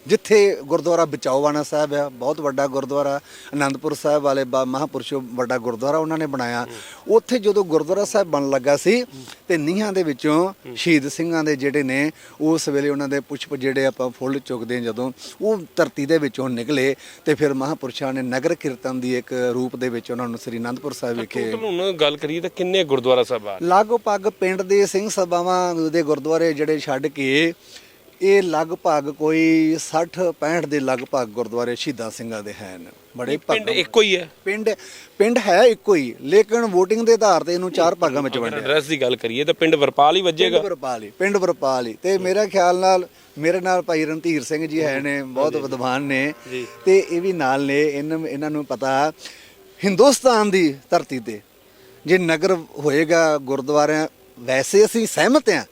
ਜਿੱਥੇ ਗੁਰਦੁਆਰਾ ਬਚਾਓਵਾਣਾ ਸਾਹਿਬ ਆ ਬਹੁਤ ਵੱਡਾ ਗੁਰਦੁਆਰਾ ਆਨੰਦਪੁਰ ਸਾਹਿਬ ਵਾਲੇ ਮਹਾਪੁਰਸ਼ੋ ਵੱਡਾ ਗੁਰਦੁਆਰਾ ਉਹਨਾਂ ਨੇ ਬਣਾਇਆ। ਉੱਥੇ ਜਦੋਂ ਗੁਰਦੁਆਰਾ ਸਾਹਿਬ ਬਣ ਲੱਗਾ ਸੀ ਤੇ ਨੀਹਾਂ ਦੇ ਵਿੱਚੋਂ ਸ਼ਹੀਦ ਸਿੰਘਾਂ ਦੇ ਜਿਹੜੇ ਨੇ ਉਸ ਵੇਲੇ ਉਹਨਾਂ ਦੇ ਪੁਸ਼ਪ ਜਿਹੜੇ ਆਪਾਂ ਫੁੱਲ ਚੁੱਕਦੇ ਜਦੋਂ ਉਹ ਧਰਤੀ ਦੇ ਵਿੱਚੋਂ ਨਿਕਲੇ ਤੇ ਫਿਰ ਮਹਾਪੁਰਸ਼ਾਂ ਨੇ ਨਗਰ ਕੀਰਤਨ ਦੀ ਇੱਕ ਰੂਪ ਦੇ ਵਿੱਚ ਉਹਨਾਂ ਨੂੰ ਸ੍ਰੀ ਅਨੰਦਪੁਰ ਸਾਹਿਬ ਵਿਖੇ ਹੁਣ ਗੱਲ ਕਰੀਏ ਤਾਂ ਕਿੰਨੇ ਗੁਰਦੁਆਰਾ ਸਾਹਿਬ ਆ ਲਗਭਗ ਪਿੰਡ ਦੇ ਸਿੰਘ ਸਭਾਵਾਂ ਦੇ ਗੁਰਦੁਆਰੇ ਜਿਹੜੇ ਛੱਡ ਕੇ ਇਹ ਲਗਭਗ ਕੋਈ 60 65 ਦੇ ਲਗਭਗ ਗੁਰਦੁਆਰੇ ਸ਼ਹੀਦਾਂ ਸਿੰਘਾਂ ਦੇ ਹਨ। ਬੜੇ ਪਿੰਡ ਇੱਕੋ ਹੀ ਹੈ। ਪਿੰਡ ਪਿੰਡ ਹੈ ਇੱਕੋ ਹੀ ਲੇਕਿਨ VOTING ਦੇ ਆਧਾਰ ਤੇ ਇਹਨੂੰ ਚਾਰ ਭਾਗਾਂ ਵਿੱਚ ਵੰਡਿਆ। ਐਡਰੈਸ ਦੀ ਗੱਲ ਕਰੀਏ ਤਾਂ ਪਿੰਡ ਵਰਪਾਲ ਹੀ ਵੱਜੇਗਾ। ਪਿੰਡ ਵਰਪਾਲੀ ਪਿੰਡ ਵਰਪਾਲੀ ਤੇ ਮੇਰਾ ਖਿਆਲ ਨਾਲ ਮੇਰੇ ਨਾਲ ਭਾਈ ਰਣਧੀਰ ਸਿੰਘ ਜੀ ਹੈ ਨੇ ਬਹੁਤ ਵਿਦਵਾਨ ਨੇ। ਤੇ ਇਹ ਵੀ ਨਾਲ ਨੇ ਇਹਨਾਂ ਇਹਨਾਂ ਨੂੰ ਪਤਾ ਹਿੰਦੁਸਤਾਨ ਦੀ ਧਰਤੀ ਤੇ ਜੇ ਨਗਰ ਹੋਏਗਾ ਗੁਰਦੁਆਰਿਆਂ ਵੈਸੇ ਅਸੀਂ ਸਹਿਮਤ ਹਾਂ।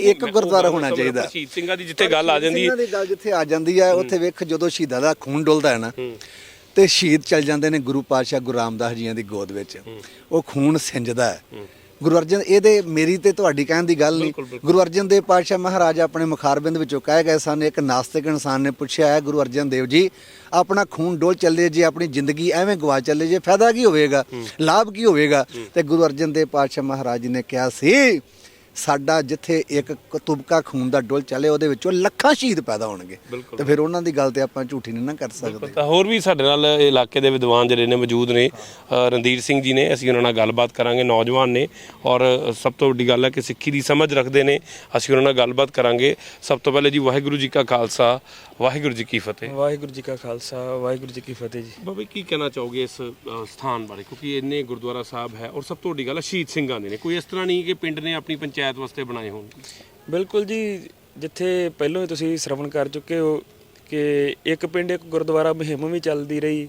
ਕਿ ਇੱਕ ਗੁਰਦੁਆਰਾ ਹੋਣਾ ਚਾਹੀਦਾ। ਸ਼ਹੀਦ ਸਿੰਘਾਂ ਦੀ ਜਿੱਥੇ ਗੱਲ ਆ ਜਾਂਦੀ ਹੈ। ਸਿੰਘਾਂ ਦੀ ਗੱਲ ਜਿੱਥੇ ਆ ਜਾਂਦੀ ਹੈ ਉੱਥੇ ਵੇਖ ਜਦੋਂ ਸ਼ਹੀਦਾਂ ਦਾ ਖੂਨ ਡੁੱਲਦਾ ਹੈ ਨਾ ਤੇ ਸ਼ਹੀਦ ਚਲ ਜਾਂਦੇ ਨੇ ਗੁਰੂ ਪਾਤਸ਼ਾਹ ਗੁਰੂ ਰਾਮਦਾਸ ਜੀਆਂ ਦੀ ਗੋਦ ਵਿੱਚ। ਉਹ ਖੂਨ ਸਿੰਜਦਾ ਹੈ। ਗੁਰੂ ਅਰਜਨ ਇਹਦੇ ਮੇਰੀ ਤੇ ਤੁਹਾਡੀ ਕਹਿਣ ਦੀ ਗੱਲ ਨਹੀਂ। ਗੁਰੂ ਅਰਜਨ ਦੇਵ ਪਾਤਸ਼ਾਹ ਮਹਾਰਾਜ ਆਪਣੇ ਮੁਖਾਰਬਿੰਦ ਵਿੱਚੋਂ ਕਹਿ ਗਏ ਸਨ ਇੱਕ ਨਾਸਤਿਕ ਇਨਸਾਨ ਨੇ ਪੁੱਛਿਆ ਹੈ ਗੁਰੂ ਅਰਜਨ ਦੇਵ ਜੀ ਆਪਣਾ ਖੂਨ ਡੋਲ ਚੱਲੇ ਜੇ ਆਪਣੀ ਜ਼ਿੰਦਗੀ ਐਵੇਂ ਗਵਾ ਚੱਲੇ ਜੇ ਫਾਇਦਾ ਕੀ ਹੋਵੇਗਾ? ਲਾਭ ਕੀ ਹੋਵੇਗਾ? ਤੇ ਗੁਰੂ ਅਰਜਨ ਦੇਵ ਪਾਤਸ਼ਾਹ ਮਹਾਰਾਜ ਜੀ ਨੇ ਕਿਹਾ ਸੀ ਸਾਡਾ ਜਿੱਥੇ ਇੱਕ ਕ- ਤੁਬਕਾ ਖੂਨ ਦਾ ਡੁੱਲ ਚੱਲੇ ਉਹਦੇ ਵਿੱਚੋਂ ਲੱਖਾਂ ਸ਼ਹੀਦ ਪੈਦਾ ਹੋਣਗੇ। ਤੇ ਫਿਰ ਉਹਨਾਂ ਦੀ ਗੱਲ ਤੇ ਆਪਾਂ ਝੂਠੀ ਨਹੀਂ ਨਾ ਕਰ ਸਕਦੇ। ਤਾਂ ਹੋਰ ਵੀ ਸਾਡੇ ਨਾਲ ਇਲਾਕੇ ਦੇ ਵਿਦਵਾਨ ਜਿਹੜੇ ਨੇ ਮੌਜੂਦ ਨੇ ਅ, ਰਣਧੀਰ ਸਿੰਘ ਜੀ ਨੇ ਅਸੀਂ ਉਹਨਾਂ ਨਾਲ ਗੱਲਬਾਤ ਕਰਾਂਗੇ ਨੌਜਵਾਨ ਨੇ। ਔਰ ਸਭ ਤੋਂ ਵੱਡੀ ਗੱਲ ਹੈ ਕਿ ਸਿੱਖੀ ਦੀ ਸਮਝ ਰੱਖਦੇ ਨੇ ਅਸੀਂ ਉਹਨਾਂ ਨਾਲ ਗੱਲਬਾਤ ਕਰਾਂਗੇ। ਸਭ ਤੋਂ ਪਹਿਲੇ ਜੀ ਵਾਹਿਗੁਰੂ ਜੀ ਕਾ ਖਾਲਸਾ ਵਾਹਿਗੁਰੂ ਜੀ ਕੀ ਫਤਿਹ। ਵਾਹਿਗੁਰੂ ਜੀ ਕਾ ਖਾਲਸਾ ਵਾਹਿਗੁਰੂ ਜੀ ਕੀ ਫਤਿਹ ਜੀ। ਬਾਬਾ ਜੀ, ਕੀ ਕਹਿਣਾ ਚਾਹੋਗੇ ਇਸ ਅ, ਸਥਾਨ ਬਾਰੇ? ਕਿਉਂਕਿ ਇੰਨੇ ਗੁਰਦੁਆਰਾ ਸਾਹਿਬ ਹੈ ਔਰ ਸਭ ਤੋਂ ਵੱਡੀ ਗੱਲ ਹੈ ਸ਼ਹੀਦ ਸਿੰਘਾਂ ਦੇ ਨੇ। ਕੋਈ ਇਸ ਤਰ੍ਹਾਂ ਨਹੀਂ ਕਿ ਪਿੰਡ ਨੇ ਆਪਣੀ ਪੰਚਾਇਤ ਵਾਸਤੇ ਬਣਾਏ ਹੋਣ? ਬਿਲਕੁਲ ਜੀ ਜਿੱਥੇ ਪਹਿਲਾਂ ਹੀ ਤੁਸੀਂ ਸ਼ਰਵਣ ਕਰ ਚੁੱਕੇ ਹੋ ਕਿ ਇੱਕ ਪਿੰਡ ਇੱਕ ਗੁਰਦੁਆਰਾ ਮੁਹਿੰਮ ਵੀ ਚੱਲਦੀ ਰਹੀ।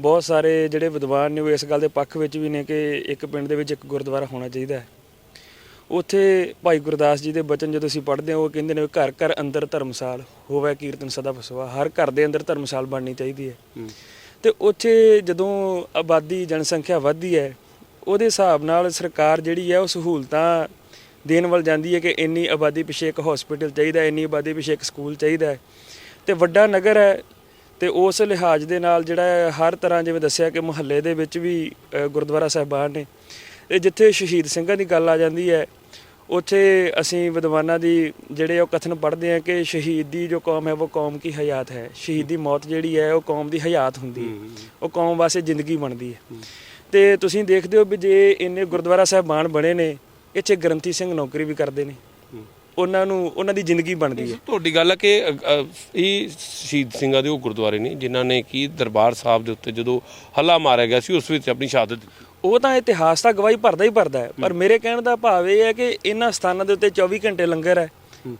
ਬਹੁਤ ਸਾਰੇ ਜਿਹੜੇ ਵਿਦਵਾਨ ਨੇ ਉਹ ਇਸ ਗੱਲ ਦੇ ਪੱਖ ਵਿੱਚ ਵੀ ਨੇ ਕਿ ਇੱਕ ਪਿੰਡ ਦੇ ਵਿੱਚ ਇੱਕ ਗੁਰਦੁਆਰਾ ਹੋਣਾ ਚਾਹੀਦਾ ਹੈ। ਉੱਥੇ ਭਾਈ ਗੁਰਦਾਸ ਜੀ ਦੇ ਬਚਨ ਜਦੋਂ ਅਸੀਂ ਪੜ੍ਹਦੇ ਹਾਂ ਉਹ ਕਹਿੰਦੇ ਨੇ ਘਰ ਘਰ ਅੰਦਰ ਧਰਮਸਾਲ ਹੋਵੇ ਕੀਰਤਨ ਸਦਾ ਵਸਵਾ ਹਰ ਘਰ ਦੇ ਅੰਦਰ ਧਰਮਸਾਲ ਬਣਨੀ ਚਾਹੀਦੀ ਹੈ। ਤੇ ਉੱਥੇ ਜਦੋਂ ਆਬਾਦੀ ਜਨਸੰਖਿਆ ਵੱਧਦੀ ਹੈ ਉਹਦੇ ਹਿਸਾਬ ਨਾਲ ਸਰਕਾਰ ਜਿਹੜੀ ਹੈ ਉਹ ਸਹੂਲਤਾਂ ਦੇਣ ਵੱਲ ਜਾਂਦੀ ਹੈ ਕਿ ਇੰਨੀ ਆਬਾਦੀ ਪਿੱਛੇ ਇੱਕ ਹਸਪੀਟਲ ਚਾਹੀਦਾ ਹੈ, ਇੰਨੀ ਆਬਾਦੀ ਪਿੱਛੇ ਇੱਕ ਸਕੂਲ ਚਾਹੀਦਾ ਹੈ। ਤੇ ਵੱਡਾ ਨਗਰ ਹੈ ਤੇ ਉਸ ਲਿਹਾਜ਼ ਦੇ ਨਾਲ ਜਿਹੜਾ ਹਰ ਤਰ੍ਹਾਂ ਜਿਵੇਂ ਦੱਸਿਆ ਕਿ ਮੁਹੱਲੇ ਦੇ ਵਿੱਚ ਵੀ ਗੁਰਦੁਆਰਾ ਸਾਹਿਬਾਨ ਨੇ। ਤੇ ਜਿੱਥੇ ਸ਼ਹੀਦ ਸਿੰਘਾਂ ਦੀ ਗੱਲ ਆ ਜਾਂਦੀ ਹੈ ਉੱਥੇ ਅਸੀਂ ਵਿਦਵਾਨਾਂ ਦੀ ਜਿਹੜੇ ਉਹ ਕਥਨ ਪੜ੍ਹਦੇ ਆ ਕਿ ਸ਼ਹੀਦ ਦੀ ਜੋ ਕੌਮ ਹੈ ਉਹ ਕੌਮ ਕੀ ਹਯਾਤ ਹੈ। ਸ਼ਹੀਦ ਦੀ ਮੌਤ ਜਿਹੜੀ ਹੈ ਉਹ ਕੌਮ ਦੀ ਹਯਾਤ ਹੁੰਦੀ ਹੈ। ਉਹ ਕੌਮ ਵਾਸਤੇ ਜ਼ਿੰਦਗੀ ਬਣਦੀ ਹੈ। ਤੇ ਤੁਸੀਂ ਦੇਖਦੇ ਹੋ ਵੀ ਜੇ ਇੰਨੇ ਗੁਰਦੁਆਰਾ ਸਾਹਿਬਾਨ ਬਣੇ ਨੇ ਇੱਥੇ ਗ੍ਰੰਥੀ ਸਿੰਘ ਨੌਕਰੀ ਵੀ ਕਰਦੇ ਨੇ। ਉਹਨਾਂ ਨੂੰ ਉਹਨਾਂ ਦੀ ਜ਼ਿੰਦਗੀ ਬਣਦੀ ਹੈ। ਤੁਹਾਡੀ ਗੱਲ ਹੈ ਕਿ ਇਹ ਸ਼ਹੀਦ ਸਿੰਘਾਂ ਦੇ ਉਹ ਗੁਰਦੁਆਰੇ ਨੇ ਜਿਨ੍ਹਾਂ ਨੇ ਕੀ ਦਰਬਾਰ ਸਾਹਿਬ ਦੇ ਉੱਤੇ ਜਦੋਂ ਹੱਲਾ ਮਾਰਿਆ ਗਿਆ ਸੀ ਉਸ ਵਿੱਚ ਆਪਣੀ ਸ਼ਹਾਦਤ ਦਿੱਤੀ। ਉਹ ਤਾਂ ਇਤਿਹਾਸ ਤਾਂ ਗਵਾਹੀ ਭਰਦਾ ਹੀ ਭਰਦਾ ਹੈ ਪਰ ਮੇਰੇ ਕਹਿਣ ਦਾ ਭਾਵ ਇਹ ਹੈ ਕਿ ਇਹਨਾਂ ਸਥਾਨਾਂ ਦੇ ਉੱਤੇ 24 ਘੰਟੇ ਲੰਗਰ ਹੈ।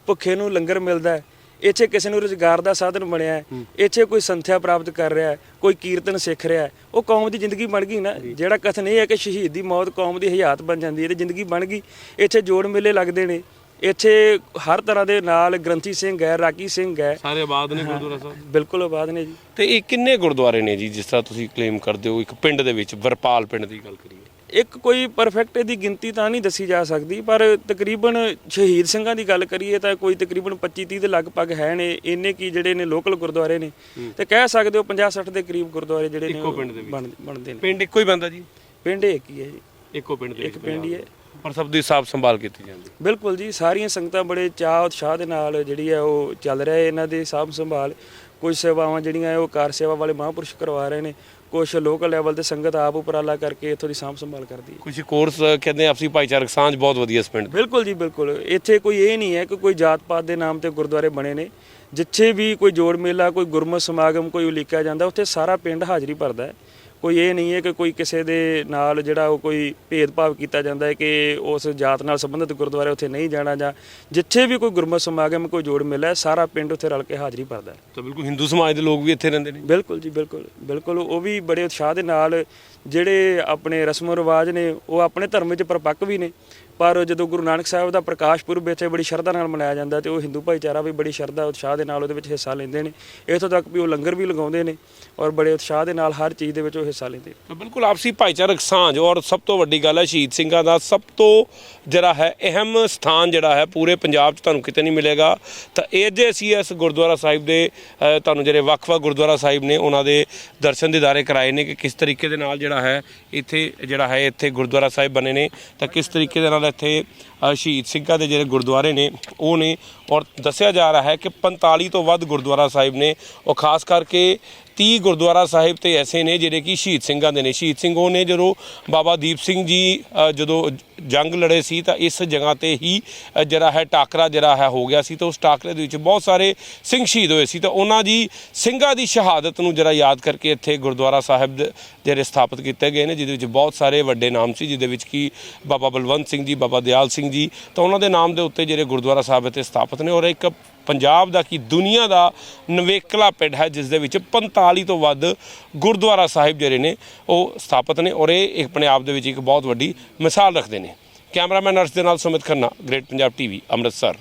ਭੁੱਖੇ ਨੂੰ ਲੰਗਰ ਮਿਲਦਾ ਹੈ। ਇੱਥੇ ਕਿਸੇ ਨੂੰ ਰੁਜ਼ਗਾਰ ਦਾ ਸਾਧਨ ਬਣਿਆ ਹੈ ਇੱਥੇ ਕੋਈ ਸੰਥਿਆ ਪ੍ਰਾਪਤ ਕਰ ਰਿਹਾ ਹੈ ਕੋਈ ਕੀਰਤਨ ਸਿੱਖ ਰਿਹਾ ਹੈ ਉਹ ਕੌਮ ਦੀ ਜ਼ਿੰਦਗੀ ਬਣ ਗਈ ਨਾ। ਜਿਹੜਾ ਕਥਨ ਇਹ ਹੈ ਕਿ ਸ਼ਹੀਦ ਦੀ ਮੌਤ ਕੌਮ ਦੀ ਹਯਾਤ ਬਣ ਜਾਂਦੀ ਹੈ ਤੇ ਜ਼ਿੰਦਗੀ ਬਣ ਗਈ। ਇੱਥੇ ਜੋੜ ਮੇਲੇ ਲੱਗਦੇ ਨੇ। ਇੱਥੇ ਹਰ ਤਰ੍ਹਾਂ ਦੇ ਨਾਲ ਗ੍ਰੰਥੀ ਸਿੰਘ ਹੈ ਰਾਗੀ ਸਿੰਘ ਹੈ। ਸਾਰੇ ਆਬਾਦ ਨੇ ਗੁਰਦੁਆਰਾ ਸਾਹਿਬ? ਬਿਲਕੁਲ ਆਬਾਦ ਨੇ ਜੀ। ਤੇ ਇਹ ਕਿੰਨੇ ਗੁਰਦੁਆਰੇ ਨੇ ਜੀ ਜਿਸ ਤਰ੍ਹਾਂ ਤੁਸੀਂ ਕਲੇਮ ਕਰਦੇ ਹੋ ਇੱਕ ਪਿੰਡ ਦੇ ਵਿੱਚ ਵਰਪਾਲ ਪਿੰਡ ਦੀ ਗੱਲ ਕਰੀਏ? ਇੱਕ ਕੋਈ ਪਰਫੈਕਟ ਦੀ ਗਿਣਤੀ ਤਾਂ ਨਹੀਂ ਦੱਸੀ ਜਾ ਸਕਦੀ ਪਰ ਤਕਰੀਬਨ ਸ਼ਹੀਦ ਸਿੰਘਾਂ ਦੀ ਗੱਲ ਕਰੀਏ ਤਾਂ ਕੋਈ ਤਕਰੀਬਨ 25 30 ਦੇ ਲਗਭਗ ਹੈ ਨੇ ਇੰਨੇ ਕੀ ਜਿਹੜੇ ਨੇ ਲੋਕਲ ਗੁਰਦੁਆਰੇ ਨੇ। ਤੇ ਕਹਿ ਸਕਦੇ ਹੋ 50 60 ਦੇ ਕਰੀਬ ਗੁਰਦੁਆਰੇ ਜਿਹੜੇ ਨੇ ਇੱਕੋ ਉਹ ਪਿੰਡ ਦੇ ਵਿੱਚ। ਬਣ- ਬਣਦੇ ਨੇ। ਪਿੰਡ ਇੱਕੋ ਹੀ ਬੰਦਾ ਜੀ? ਪਿੰਡ ਇੱਕ ਹੀ ਹੈ ਜੀ। ਇੱਕੋ ਪਿੰਡ ਦੇ ਇੱਕ ਪਿੰਡ ਹੀ ਹੈ। ਪਰ ਸਭ ਦੀ ਸਾਫ਼ ਸੰਭਾਲ ਕੀਤੀ ਜਾਂਦੀ ਬਿਲਕੁਲ ਜੀ ਸਾਰੀਆਂ ਸੰਗਤਾਂ ਬੜੇ ਚਾਅ ਉਤਸ਼ਾਹ ਦੇ ਨਾਲ ਜਿਹੜੀ ਹੈ ਉਹ ਚੱਲ ਰਿਹਾ ਹੈ ਇਹਨਾਂ ਦੀ ਸਾਂਭ ਸੰਭਾਲ। ਕੁਝ ਸੇਵਾਵਾਂ ਜਿਹੜੀਆਂ ਉਹ ਕਾਰ ਸੇਵਾ ਵਾਲੇ ਮਹਾਂਪੁਰਸ਼ ਕਰਵਾ ਰਹੇ ਨੇ। ਕੁਝ ਲੋਕਲ ਲੈਵਲ ਤੇ ਸੰਗਤ ਆਪ ਉਪਰਾਲਾ ਕਰਕੇ ਇੱਥੋਂ ਦੀ ਸਾਂਭ ਸੰਭਾਲ ਕਰਦੀ ਹੈ। ਕੁਝ ਕੋਰਸ ਕਹਿੰਦੇ ਆਪਸੀ ਭਾਈਚਾਰਕ ਸਾਂਝ ਬਹੁਤ ਵਧੀਆ ਇਸ ਪਿੰਡ। ਬਿਲਕੁਲ ਜੀ ਬਿਲਕੁਲ। ਇੱਥੇ ਕੋਈ ਇਹ ਨਹੀਂ ਹੈ ਕਿ ਕੋਈ ਜਾਤ ਪਾਤ ਦੇ ਨਾਮ ਤੇ ਗੁਰਦੁਆਰੇ ਬਣੇ ਨੇ। ਜਿੱਥੇ ਵੀ ਕੋਈ ਜੋੜ ਮੇਲਾ ਕੋਈ ਗੁਰਮਤਿ ਸਮਾਗਮ ਕੋਈ ਉਲੀਕਿਆ ਜਾਂਦਾ ਉੱਥੇ ਸਾਰਾ ਪਿੰਡ ਹਾਜ਼ਰੀ ਭਰਦਾ ਹੈ। ਕੋਈ ਇਹ ਨਹੀਂ ਹੈ ਕਿ ਕੋਈ ਕਿਸੇ ਦੇ ਨਾਲ ਜਿਹੜਾ ਉਹ ਕੋਈ ਭੇਦਭਾਵ ਕੀਤਾ ਜਾਂਦਾ ਹੈ ਕਿ ਉਸ ਜਾਤ ਨਾਲ ਸੰਬੰਧਿਤ ਗੁਰਦੁਆਰੇ ਉੱਥੇ ਨਹੀਂ ਜਾਣਾ ਜਾਂ ਜਿੱਥੇ ਵੀ ਕੋਈ ਗੁਰਮਤਿ ਸਮਾਗਮ ਕੋਈ ਜੋੜ ਮੇਲਾ ਹੈ ਸਾਰਾ ਪਿੰਡ ਉੱਥੇ ਰਲ ਕੇ ਹਾਜ਼ਰੀ ਭਰਦਾ ਹੈ। ਤਾਂ ਬਿਲਕੁਲ ਹਿੰਦੂ ਸਮਾਜ ਦੇ ਲੋਕ ਵੀ ਇੱਥੇ ਰਹਿੰਦੇ ਨੇ। ਬਿਲਕੁਲ ਜੀ ਬਿਲਕੁਲ ਬਿਲਕੁਲ। ਉਹ ਵੀ ਬੜੇ ਉਤਸ਼ਾਹ ਦੇ ਨਾਲ ਜਿਹੜੇ ਆਪਣੇ ਰਸਮ ਰਿਵਾਜ ਨੇ ਉਹ ਆਪਣੇ ਧਰਮ ਵਿੱਚ ਪਰਪੱਕ ਵੀ ਨੇ। ਪਰ ਜਦੋਂ ਗੁਰੂ ਨਾਨਕ ਸਾਹਿਬ ਦਾ ਪ੍ਰਕਾਸ਼ ਪੁਰਬ ਇੱਥੇ ਬੜੀ ਸ਼ਰਧਾ ਨਾਲ ਮਨਾਇਆ ਜਾਂਦਾ ਤੇ ਉਹ ਹਿੰਦੂ ਭਾਈਚਾਰਾ ਵੀ ਬੜੀ ਸ਼ਰਧਾ, ਉਤਸ਼ਾਹ ਦੇ ਨਾਲ ਉਹਦੇ ਵਿੱਚ ਹਿੱਸਾ ਲੈਂਦੇ ਨੇ। ਇੱਥੋਂ ਤੱਕ ਵੀ ਉਹ ਲੰਗਰ ਵੀ ਲਗਾਉਂਦੇ ਨੇ ਔਰ ਬੜੇ ਉਤਸ਼ਾਹ ਦੇ ਨਾਲ ਹਰ ਚੀਜ਼ ਦੇ ਵਿੱਚ ਉਹ ਹਿੱਸਾ ਲੈਂਦੇ ਨੇ। ਬਿਲਕੁਲ ਆਪਸੀ ਭਾਈਚਾਰਕ ਸਾਂਝ ਔਰ ਸਭ ਤੋਂ ਵੱਡੀ ਗੱਲ ਹੈ ਸ਼ਹੀਦ ਸਿੰਘਾਂ ਦਾ ਸਭ ਤੋਂ ਜਿਹੜਾ ਹੈ ਅਹਿਮ ਸਥਾਨ ਜਿਹੜਾ ਹੈ ਪੂਰੇ ਪੰਜਾਬ 'ਚ ਤੁਹਾਨੂੰ ਕਿਤੇ ਨਹੀਂ ਮਿਲੇਗਾ। ਤਾਂ ਇਹ ਜੇ ਅਸੀਂ ਇਸ ਗੁਰਦੁਆਰਾ ਸਾਹਿਬ ਦੇ ਤੁਹਾਨੂੰ ਜਿਹੜੇ ਵੱਖ-ਵੱਖ ਗੁਰਦੁਆਰਾ ਸਾਹਿਬ ਨੇ ਉਹਨਾਂ ਦੇ ਦਰਸ਼ਨ ਦਿਦਾਰੇ ਕਰਾਏ ਨੇ ਕਿ ਕਿਸ ਤਰੀਕੇ ਦੇ ਨਾਲ ਜਿਹੜਾ ਹੈ ਇੱਥੇ, ਜਿਹੜਾ ਹੈ ਇੱਥੇ ਗੁਰਦੁਆਰਾ ਸਾਹਿਬ ਬਣੇ ਨੇ, ਤਾਂ ਕਿਸ ਤਰੀਕੇ ਦੇ ਨਾਲ ਇੱਥੇ ਸ਼ਹੀਦ ਸਿੰਘਾਂ ਦੇ ਜਿਹੜੇ ਗੁਰਦੁਆਰੇ ਨੇ, ਉਹ ਨੇ ਔਰ ਦੱਸਿਆ ਜਾ ਰਿਹਾ ਹੈ ਕਿ 45 ਤੋਂ ਵੱਧ ਗੁਰਦੁਆਰਾ ਸਾਹਿਬ ਨੇ, ਉਹ ਖਾਸ ਕਰਕੇ 30 ਗੁਰਦੁਆਰਾ ਸਾਹਿਬ ਤੇ ਐਸੇ ਨੇ ਜਿਹੜੇ ਕਿ ਸ਼ਹੀਦ ਸਿੰਘਾਂ ਦੇ ਨੇ। ਸ਼ਹੀਦ ਸਿੰਘ ਉਹ ਨੇ ਜਦੋਂ ਬਾਬਾ ਦੀਪ ਸਿੰਘ ਜੀ ਜਦੋਂ ਜੰਗ ਲੜੇ ਸੀ ਤਾਂ ਇਸ ਜਗ੍ਹਾ ਤੇ ਹੀ ਜਿਹੜਾ ਹੈ ਟਾਕਰਾ ਜਿਹੜਾ ਹੈ ਹੋ ਗਿਆ ਸੀ ਤਾਂ ਉਸ ਟਾਕਰੇ ਦੇ ਵਿੱਚ ਬਹੁਤ ਸਾਰੇ ਸਿੰਘ ਸ਼ਹੀਦ ਹੋਏ ਸੀ ਤਾਂ ਉਹਨਾਂ ਦੀ ਸਿੰਘਾਂ ਦੀ ਸ਼ਹਾਦਤ ਨੂੰ ਜਿਹੜਾ ਯਾਦ ਕਰਕੇ ਇੱਥੇ ਗੁਰਦੁਆਰਾ ਸਾਹਿਬ ਜਿਹੜੇ ਸਥਾਪਿਤ ਕੀਤੇ ਗਏ ਨੇ, ਜਿਹਦੇ ਵਿੱਚ ਬਹੁਤ ਸਾਰੇ ਵੱਡੇ ਨਾਮ ਸੀ, ਜਿਹਦੇ ਵਿੱਚ ਕਿ ਬਾਬਾ ਬਲਵੰਤ ਸਿੰਘ ਜੀ, ਬਾਬਾ ਦਿਆਲ ਸਿੰਘ ਜੀ ਤਾਂ ਉਹਨਾਂ ਦੇ ਨਾਮ ਦੇ ਉੱਤੇ ਜਿਹੜੇ ਗੁਰਦੁਆਰਾ ਸਾਹਿਬ ਇੱਥੇ ਸਥਾਪਿਤ ਨੇ ਔਰ ਇੱਕ ਪੰਜਾਬ ਦਾ ਕੀ ਦੁਨੀਆ ਦਾ ਨਵੇਕਲਾ ਪਿੰਡ ਹੈ, ਜਿਸ ਦੇ ਵਿੱਚ 45 ਤੋਂ ਵੱਧ ਗੁਰਦੁਆਰਾ ਸਾਹਿਬ ਜਿਹੜੇ ਨੇ, ਉਹ ਸਥਾਪਿਤ ਨੇ ਔਰ ਇਹ ਆਪਣੇ ਆਪ ਦੇ ਵਿੱਚ ਇੱਕ ਬਹੁਤ ਵੱਡੀ ਮਿਸਾਲ ਰੱਖਦੇ ਨੇ। ਕੈਮਰਾਮੈਨ ਅਰਸ਼ ਦੇ ਨਾਲ ਸੁਮਿਤ ਖੰਨਾ, ਗ੍ਰੇਟ ਪੰਜਾਬ ਟੀਵੀ, ਅੰਮ੍ਰਿਤਸਰ।